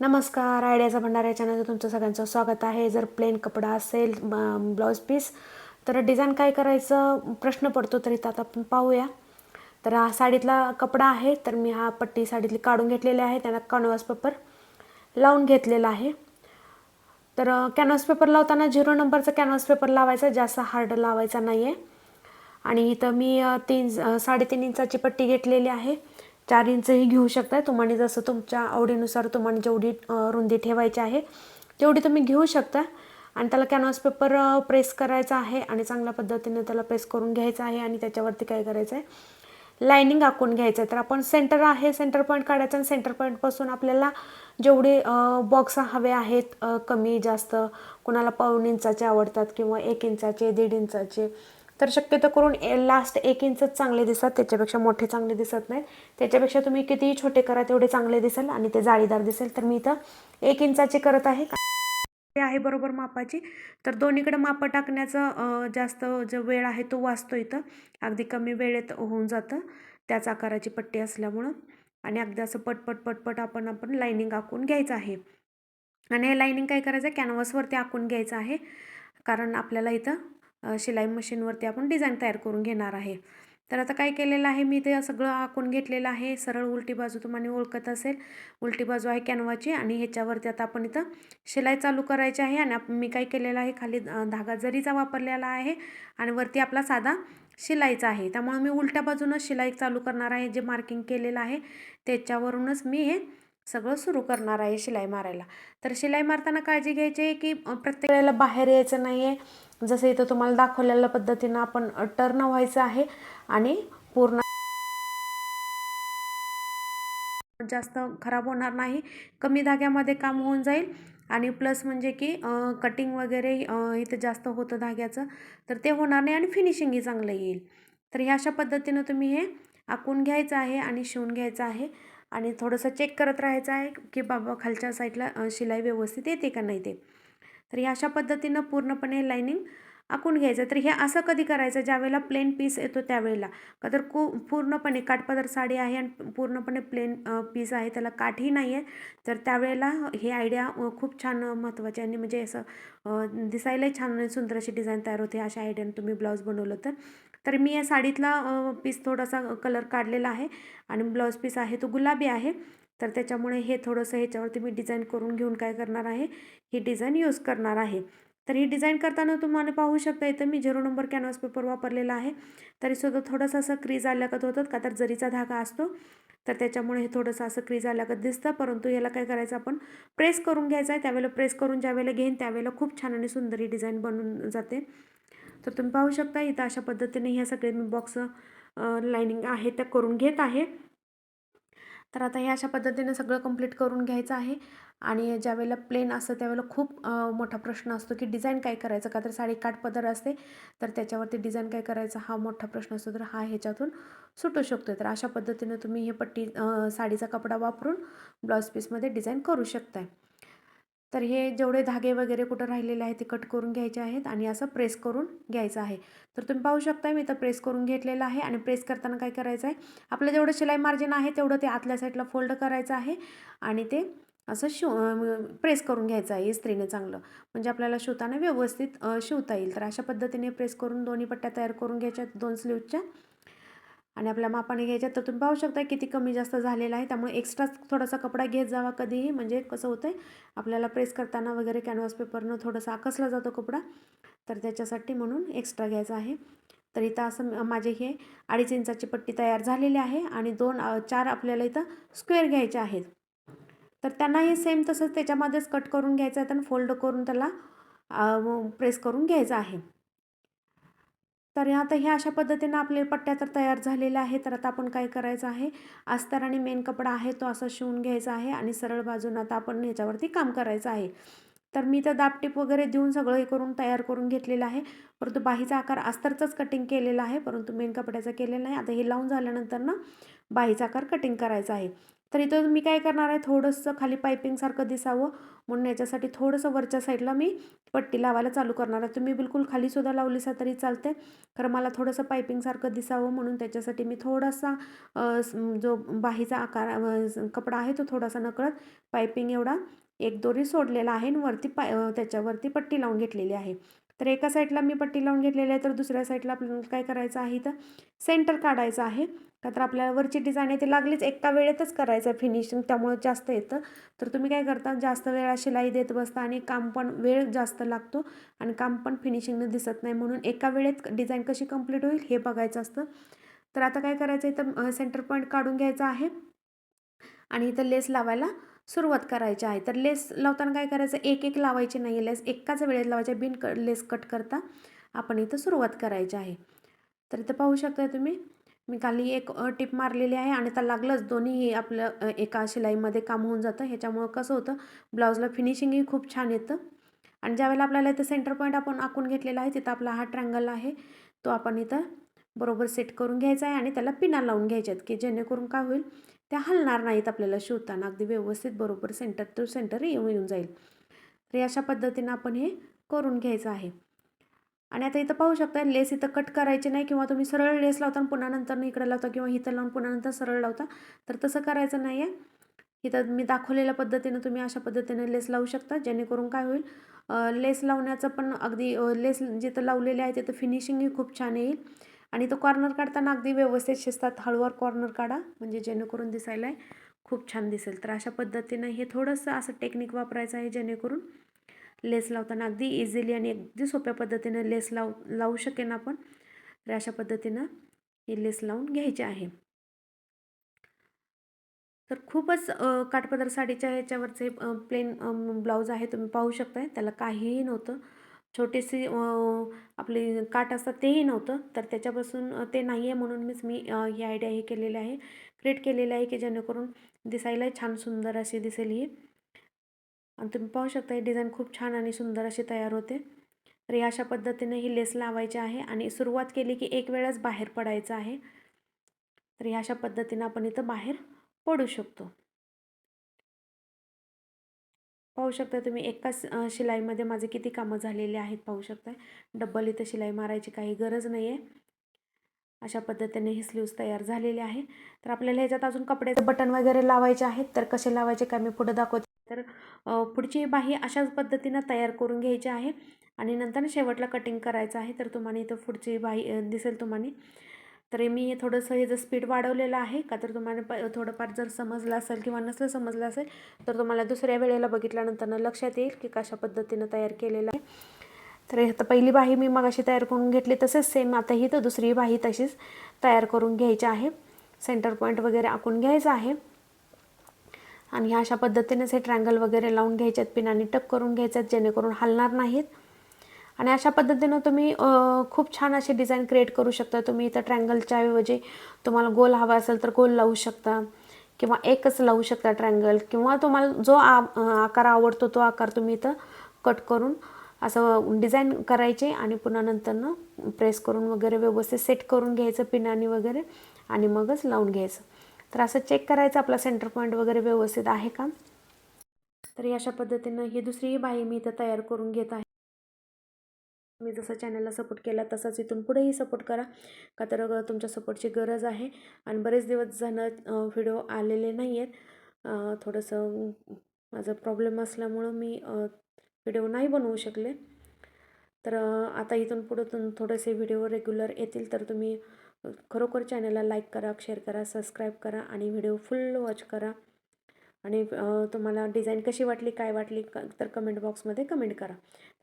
नमस्कार आयडियाचा भंडार या तुमचं सगळ्यांचं स्वागत आहे. जर प्लेन कपडा असेल ब्लाऊज पीस तर डिझाईन काय करायचं? प्रश्न पडतो तर आता आपण पाहूया. तर हा साडीतला कपडा आहे तर मी हा पट्टी साडीतली काढून घेतलेली आहे. त्यांना कॅनव्हास पेपर लावून घेतलेला आहे. तर कॅनव्हास पेपर लावताना झिरो नंबरचा कॅनव्हास पेपर लावायचा जास्त हार्ड लावायचा नाही आहे आणि इथं मी तीन साडेतीन इंचाची पट्टी घेतलेली आहे. चार इंचही घेऊ शकता तुम्हाला जसं तुमच्या आवडीनुसार तुम्हाला जेवढी रुंदी ठेवायची आहे तेवढी तुम्ही घेऊ शकता आणि त्याला कॅनव्हास पेपर प्रेस करायचा आहे आणि चांगल्या पद्धतीने त्याला प्रेस करून घ्यायचं आहे आणि त्याच्यावरती काय करायचं आहे लायनिंग आखून घ्यायचं आहे तर आपण सेंटर आहे सेंटर पॉईंट काढायचं आणि सेंटर पॉईंटपासून आपल्याला जेवढे बॉक्स हवे आहेत कमी जास्त कोणाला पाऊण इंचाचे आवडतात किंवा एक इंचाचे दीड इंचाचे तर शक्यतो करून लास्ट एक इंचच चांगले दिसतात. त्याच्यापेक्षा मोठे चांगले दिसत नाहीत. त्याच्यापेक्षा तुम्ही कितीही छोटे करा तेवढे चांगले दिसेल आणि ते जाळीदार दिसेल. तर मी इथं एक इंचाचे करत आहे. ते आहे बरोबर मापाची. तर दोन्हीकडे मापं टाकण्याचा जास्त जो वेळ आहे तो वाचतो इथं. अगदी कमी वेळेत होऊन जातं. त्याच आकाराची पट्टी असल्यामुळं. आणि अगदी असं पटपट पटपट आपण आपण लाईनिंग आखून घ्यायचं आहे. आणि हे लाईनिंग काय करायचं? आहे कॅनव्हासवरती आखून घ्यायचं आहे. कारण आपल्याला इथं शिलाई मशीनवरती आपण डिझाईन तयार करून घेणार आहे. तर आता काय केलेलं आहे मी ते सगळं आखून घेतलेलं आहे. सरळ उलटी बाजू तुम्हाला ओळखत असेल. उलटी बाजू आहे कॅनवाची आणि ह्याच्यावरती आता आपण इथं शिलाई चालू करायची आहे आणि मी काय केलेलं आहे खाली धागा जरीचा वापरलेला आहे आणि वरती आपला साधा शिलाईचा आहे. त्यामुळे मी उलट्या बाजूनच शिलाई चालू करणार आहे जे मार्किंग केलेलं आहे. त्याच्यावरूनच मी हे सगळं सुरू करणार आहे शिलाई मारायला. तर शिलाई मारताना काळजी घ्यायची आहे की प्रत्येक वेळेला बाहेर यायचं नाही आहे जसं इथं तुम्हाला दाखवलेल्या पद्धतीनं आपण टर्न व्हायचं आहे आणि पूर्ण जास्त खराब होणार नाही. कमी धाग्यामध्ये काम होऊन जाईल आणि प्लस म्हणजे की कटिंग वगैरे इथं जास्त होतं धाग्याचं तर ते होणार नाही आणि फिनिशिंगही चांगलं येईल. तर ह्या अशा पद्धतीनं तुम्ही हे आखून घ्यायचं आहे आणि शिवून घ्यायचं आहे. आणि थोडंसं चेक करत राहायचं आहे की बाबा खालच्या साईडला शिलाई व्यवस्थित येते का नाही ते. तर ह्या अशा पद्धतीनं पूर्णपणे लाईनिंग आखून घ्यायचं. तर हे असं कधी करायचं? ज्यावेळेला प्लेन पीस येतो त्यावेळेला. का तर कू पूर्णपणे काठपदर साडी आहे आणि पूर्णपणे प्लेन पीस आहे. त्याला काठही नाही आहे तर त्यावेळेला हे आयडिया खूप छान महत्त्वाची आणि म्हणजे असं दिसायलाही छान आणि सुंदर अशी डिझाईन तयार होते अशा आयडियाने तुम्ही ब्लाऊज बनवलं तर. तर मी या साडीतला पीस थोडासा कलर काढलेला आहे आणि ब्लाऊज पीस आहे तो गुलाबी आहे. तर त्याच्यामुळे हे थोडंसं ह्याच्यावरती मी डिझाईन करून घेऊन काय करणार आहे ही डिझाईन यूज करणार आहे. तर ही डिझाईन करताना तुम्हाला पाहू शकता इथं मी झिरो नंबर कॅनव्हास पेपर वापरलेला आहे. तरीसुद्धा थोडंसं असं क्रीज आल्यागत होतं का तर जरीचा धागा असतो. तर त्याच्यामुळे हे थोडंसं असं क्रीज आल्यागत दिसतं परंतु याला काय करायचं आपण प्रेस करून घ्यायचं आहे. त्यावेळेला प्रेस करून ज्यावेळेला घेईन त्यावेळेला खूप छान आणि सुंदर ही डिझाईन बनून जाते. तर तुम्ही पाहू शकता इथं अशा पद्धतीने ह्या सगळे मी बॉक्स लाईनिंग आहे त्या करून घेत आहे. तर आता हे अशा पद्धतीने सगळं कंप्लीट करून घ्यायचं आहे. आणि ज्यावेळेला प्लेन असतं त्यावेळेला खूप मोठा प्रश्न असतो की डिझाईन काय करायचं? का तर साडी काठपदर असते तर त्याच्यावरती डिझाईन काय करायचं? हा मोठा प्रश्न असतो तर हा ह्याच्यातून सुटू शकतो तर अशा पद्धतीने तुम्ही हे पट्टी साडीचा कपडा वापरून ब्लाऊज पीसमध्ये डिझाईन करू शकताय. तर हे जेवढे धागे वगैरे कुठं राहिलेले आहेत ते कट करून घ्यायचे आहेत आणि असं प्रेस करून घ्यायचं आहे. तर तुम्ही पाहू शकता मी इथं प्रेस करून घेतलेलं आहे आणि प्रेस करताना काय करायचं आहे आपलं जेवढं शिलाई मार्जिन आहे तेवढं ते आतल्या साईडला फोल्ड करायचं आहे आणि ते असं शिव प्रेस करून घ्यायचं आहे इस्त्रीने चांगलं. म्हणजे आपल्याला शिवताना व्यवस्थित शिवता येईल. तर अशा पद्धतीने प्रेस करून दोन्ही पट्ट्या तयार करून घ्यायच्या दोन स्लीवच्या आणि आपल्या मापाने घ्यायच्या तर तुम्ही पाहू शकता किती कमी जास्त झालेला आहे. त्यामुळे एक्स्ट्रा थोडासा कपडा घेत जावा कधीही. म्हणजे कसं होतं आहे आपल्याला प्रेस करताना वगैरे कॅनव्हास पेपरनं थोडासा आकसला जातो कपडा. तर त्याच्यासाठी म्हणून एक्स्ट्रा घ्यायचा आहे. तर इथं असं माझे हे अडीच इंचाची पट्टी तयार झालेली आहे आणि दोन चार आपल्याला इथं स्क्वेअर घ्यायचे आहेत. तर त्यांनाही सेम तसंच त्याच्यामध्येच कट करून घ्यायचं आहे. आणि फोल्ड करून त्याला प्रेस करून घ्यायचं आहे. तर आता ह्या अशा पद्धतीनं आपले पट्ट्या तर तयार झालेल्या आहे तर आता आपण काय करायचं आहे? अस्तर आणि मेन कपडा आहे तो असा शिवून घ्यायचा आहे आणि सरळ बाजून आता आपण ह्याच्यावरती काम करायचं आहे. तर मी तर दापटीप वगैरे देऊन सगळं हे करून तयार करून घेतलेलं आहे. परंतु बाहीचा आकार अस्तरचाच कटिंग केलेला आहे. परंतु मेन कपड्याचा केलेला नाही. आता हे लावून झाल्यानंतर ना बाहीचा आकार कटिंग करायचा आहे. तर इथं मी काय करणार आहे थोडंसं खाली पायपिंगसारखं दिसावं. म्हणून याच्यासाठी थोडंसं वरच्या साईडला मी पट्टी लावायला चालू करणार आहे. तुम्ही बिलकुल खालीसुद्धा लावलीसा तरी चालते खरं मला थोडंसं पायपिंगसारखं दिसावं. म्हणून त्याच्यासाठी मी थोडासा जो बाहीचा आकार कपडा आहे तो थोडासा नकळत पायपिंग एवढा एक दोरी सोडलेला आहे. आणि वरती पाय त्याच्यावरती पट्टी लावून घेतलेली आहे. तर एका साईडला मी पट्टी लावून घेतलेली आहे तर दुसऱ्या साईडला आपल्याला काय करायचं आहे तर सेंटर काढायचं आहे. का तर आपल्याला वरची डिझाईन आहे ती लागलीच एका वेळेतच करायचं आहे फिनिशिंग त्यामुळे जास्त येतं. तर तुम्ही काय करता जास्त वेळा शिलाई देत बसता आणि काम पण वेळ जास्त लागतो आणि काम पण फिनिशिंगनं दिसत नाही. म्हणून एका वेळेत डिझाईन कशी कंप्लीट होईल हे बघायचं असतं. तर आता काय करायचं आहे तर सेंटर पॉईंट काढून घ्यायचा आहे. आणि इथं लेस लावायला सुरुवात करायची आहे. तर लेस लावताना काय करायचं? एक एक लावायची नाही लेस एकाच वेळेत लावायच्या. बिन क लेस कट करता आपण इथं सुरुवात करायची आहे. तर इथं पाहू शकता तुम्ही. मी खाली एक टिप मारलेली आहे आणि त्या लागलंच दोन्ही आपलं एका शिलाईमध्ये काम होऊन जातं. ह्याच्यामुळं कसं होतं? ब्लाऊजला फिनिशिंगही खूप छान येतं. आणि ज्यावेळेला आपल्याला इथं सेंटर पॉईंट आपण आखून घेतलेला आहे तिथं आपला हा ट्रँगल आहे. तो आपण इथं बरोबर सेट करून घ्यायचा आहे आणि त्याला पिना लावून घ्यायच्यात की जेणेकरून काय होईल? त्या हलणार नाहीत आपल्याला शिवताना. अगदी व्यवस्थित बरोबर सेंटर टू सेंटर येऊन येऊन जाईल. तर अशा पद्धतीनं आपण हे करून घ्यायचं आहे. आणि आता इथं पाहू शकता लेस इथं कट करायचे नाही किंवा तुम्ही सरळ लेस लावता पुन्हा नंतर इकडे लावता किंवा इथं लावून पुन्हा नंतर सरळ लावता तर तसं करायचं नाही आहे इथं मी दाखवलेल्या पद्धतीनं तुम्ही अशा पद्धतीने लेस लावू शकता. जेणेकरून काय होईल लेस लावण्याचं पण अगदी लेस जिथं लावलेले आहे तिथं फिनिशिंगही खूप छान येईल. आणि तो कॉर्नर काढताना अगदी व्यवस्थित शिजतात. हळूवार कॉर्नर काढा. म्हणजे जेणेकरून दिसायला खूप छान दिसेल. तर अशा पद्धतीनं हे थोडंसं असं टेक्निक वापरायचं आहे जेणेकरून लेस लावताना अगदी इझिली आणि अगदी सोप्या पद्धतीनं लेस लाव लावू शकेन आपण. तर अशा पद्धतीनं ही लेस लावून घ्यायची आहे. तर खूपच काठपदर साडीच्या ह्याच्यावरचे प्लेन ब्लाऊज आहे. तुम्ही पाहू शकताय. त्याला काहीही नव्हतं. छोटीशी आपली काठ असतात तेही नव्हतं. तर त्याच्यापासून ते नाही आहे म्हणून मीच मी ही आयडिया हे केलेली आहे. क्रिएट केलेली आहे की जेणेकरून दिसायला छान सुंदर अशी दिसेल ही. आणि तुम्ही पाहू शकता ही डिझाईन खूप छान आणि सुंदर अशी तयार होते. तर या अशा पद्धतीने ही लेस लावायची आहे आणि सुरुवात केली की एक वेळच बाहेर पडायचं आहे. तर ह्या अशा पद्धतीनं आपण इथं बाहेर पडू शकतो. पाहू शकता तुम्ही एकाच शिलाईमध्ये माझे किती कामं झालेले आहेत पाहू शकताय डब्बल इथं शिलाई मारायची काही गरज नाही आहे अशा पद्धतीने ही स्लीव्स तयार झालेले आहे तर आपल्याला ह्याच्यात अजून कपड्याचे बटन वगैरे लावायचे आहेत. तर कसे लावायचे काय मी पुढे दाखवते. तर पुढची बाही अशाच पद्धतीनं तयार करून घ्यायची आहे. आणि नंतर शेवटला कटिंग करायचं आहे. तर तुम्हाला इथं पुढची बाही दिसेल तुम्हाला. तर मी थोडंसं हे जर स्पीड वाढवलेलं आहे का तर तुम्हाला प थोडंफार जर समजलं असेल किंवा नसलं समजलं असेल तर तुम्हाला दुसऱ्या वेळेला बघितल्यानंतर लक्षात येईल की कशा पद्धतीनं तयार केलेलं आहे. तर आता पहिली बाही मी मग अशी तयार करून घेतली तसेच सेम आता ही तर दुसरी बाही तशीच तयार करून घ्यायची आहे. सेंटर पॉईंट वगैरे आखून घ्यायचं आहे. आणि ह्या अशा पद्धतीनेच हे ट्रँगल वगैरे लावून घ्यायच्यात पिनाने टक करून घ्यायच्यात जेणेकरून हलणार नाहीत. आणि अशा पद्धतीनं तुम्ही खूप छान असे डिझाईन क्रिएट करू शकता. तुम्ही इथं ट्रँगलच्या ऐवजी तुम्हाला गोल हवा असेल तर गोल लावू शकता किंवा एकच लावू शकता ट्रँगल किंवा तुम्हाला जो आ आकार आवडतो तो आकार तुम्ही इथं कट करून असं डिझाईन करायचे आणि पुन्हा नंतरनं प्रेस करून वगैरे व्यवस्थित सेट करून घ्यायचं पिनानी वगैरे आणि मगच लावून घ्यायचं. तर असं चेक करायचं आपला सेंटर पॉईंट वगैरे व्यवस्थित आहे का? तर अशा पद्धतीनं ही दुसरीही बाई मी इथं तयार करून घेत आहे. तुम्ही जसं चॅनलला सपोर्ट केला तसाच इथून पुढेही सपोर्ट करा. का तर तुमच्या सपोर्टची गरज आहे. आणि बरेच दिवस झालं व्हिडिओ आलेले नाही आहेत थोडंसं माझं प्रॉब्लेम असल्यामुळं मी व्हिडिओ नाही बनवू शकले. तर आता इथून पुढं थोडेसे व्हिडिओ रेग्युलर येतील. तर तुम्ही खरोखर चॅनलला लाईक करा शेअर करा सबस्क्राईब करा आणि व्हिडिओ फुल वॉच करा. आणि तुम्हाला डिझाईन कशी वाटली काय वाटली तर कमेंट बॉक्समध्ये कमेंट करा.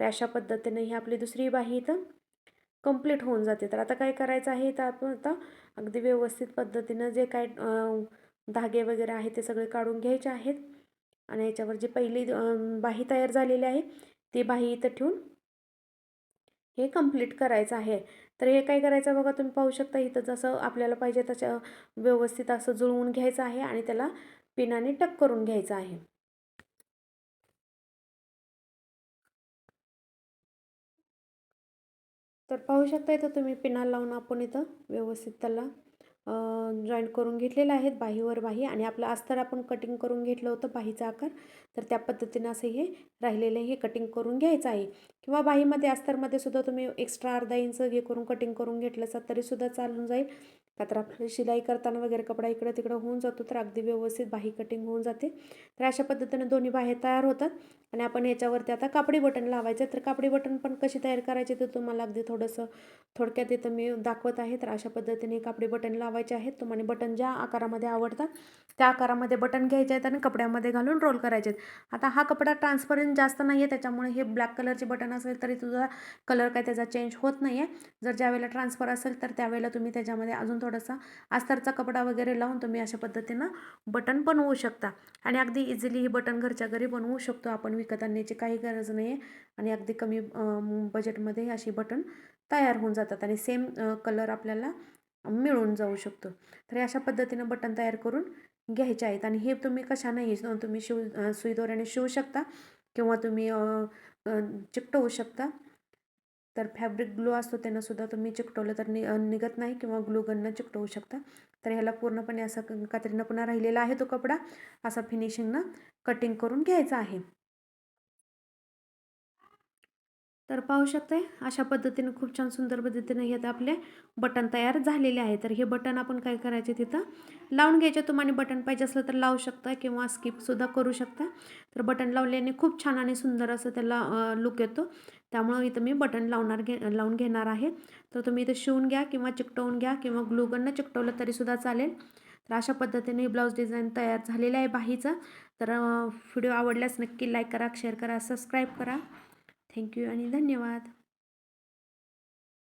तर अशा पद्धतीने ही आपली दुसरी बाही इथं कंप्लीट होऊन जाते. तर आता काय करायचं आहे तर आपण आता अगदी व्यवस्थित पद्धतीनं जे काय धागे वगैरे आहे ते सगळे काढून घ्यायचे आहेत. आणि याच्यावर जी पहिली बाही तयार झालेली आहे ती बाही इथं ठेवून हे कंप्लीट करायचं आहे. तर हे काय करायचं बघा तुम्ही पाहू शकता इथं जसं आपल्याला पाहिजे तसं व्यवस्थित असं जुळवून घ्यायचं आहे आणि त्याला पिनाने टक करून घ्यायचं आहे. तर पाहू शकता इथं तुम्ही पिना लावून आपण इथं व्यवस्थित त्याला जॉईंट करून घेतलेलं आहेत बाहीवर बाही आणि आपलं अस्तर आपण कटिंग करून घेतलं होतं बाहीचा आकार. तर त्या पद्धतीनं असं हे राहिलेलं हे कटिंग करून घ्यायचं आहे. किंवा बाहीमध्ये अस्तरमध्ये सुद्धा तुम्ही एक्स्ट्रा अर्धा इंच हे करून कटिंग करून घेतलं असं तरीसुद्धा चालून जाईल. का तर आपलं शिलाई करताना वगैरे कपडा इकडं तिकडं होऊन जातो तर अगदी व्यवस्थित बाही कटिंग होऊन जाते. तर अशा पद्धतीने दोन्ही बाहे तयार होतात. आणि आपण याच्यावरती आता कापडी बटन लावायचं. तर कापडी बटन पण कशी तयार करायची तर तुम्हाला अगदी थोडंसं थोडक्यात इथं मी दाखवत आहे. तर अशा पद्धतीने कापडी बटन लावायचे आहेत. तुम्हाला बटन ज्या आकारामध्ये आवडतात त्या आकारामध्ये बटन घ्यायचे आहेत आणि कपड्यामध्ये घालून रोल करायचे आहेत. आता हा कपडा ट्रान्सपरंट जास्त नाही आहे त्याच्यामुळे हे ब्लॅक कलरचे बटन असेल तरी तुझा कलर काय त्याचा चेंज होत नाही आहे जर ज्यावेळेला ट्रान्सफर असेल तर त्यावेळेला तुम्ही त्याच्यामध्ये अजून थोडासा अस्तरचा कपडा वगैरे लावून तुम्ही अशा पद्धतीनं बटन बनवू शकता. आणि अगदी इझिली ही बटन घरच्या घरी बनवू शकतो आपण. विकत आणण्याची काही गरज नाही आहे आणि अगदी कमी बजेटमध्ये अशी बटन तयार होऊन जातात. आणि सेम कलर आपल्याला मिळून जाऊ शकतो. तर अशा पद्धतीनं बटन तयार करून घ्यायचे आहेत. आणि हे तुम्ही कशानेही तुम्ही शिव सुईदोऱ्याने शिवू शकता किंवा तुम्ही चिकटवू शकता. तर फॅब्रिक ग्लो असतो त्यानं सुद्धा तुम्ही चिकटवलं तर नि निघत नाही किंवा ग्लू गननं चिकटवू शकता. तर ह्याला पूर्णपणे असं कात्रीनं पुन्हा राहिलेला आहे तो कपडा. असा फिनिशिंगनं कटिंग करून घ्यायचा आहे. तर पाहू शकते अशा पद्धतीने खूप छान सुंदर पद्धतीने हे आपले बटन तयार झालेले आहे. तर हे बटन आपण काय करायचे तिथं? लावून घ्यायचे. तुम्हाला बटन पाहिजे असलं तर लावू शकता किंवा स्किपसुद्धा करू शकता. तर बटन लावल्याने खूप छान आणि सुंदर असं त्याला लुक येतो. त्यामुळं इथं मी बटन लावणार घे लावून घेणार आहे. तर तुम्ही इथं शिवून घ्या किंवा चिकटवून घ्या किंवा ग्लूगननं चिकटवलं तरीसुद्धा चालेल. तर अशा पद्धतीने ब्लाऊज डिझाईन तयार झालेला आहे बाहीचा. तर व्हिडिओ आवडल्यास नक्की लाईक करा शेअर करा सबस्क्राईब करा. थँक्यू आणि धन्यवाद.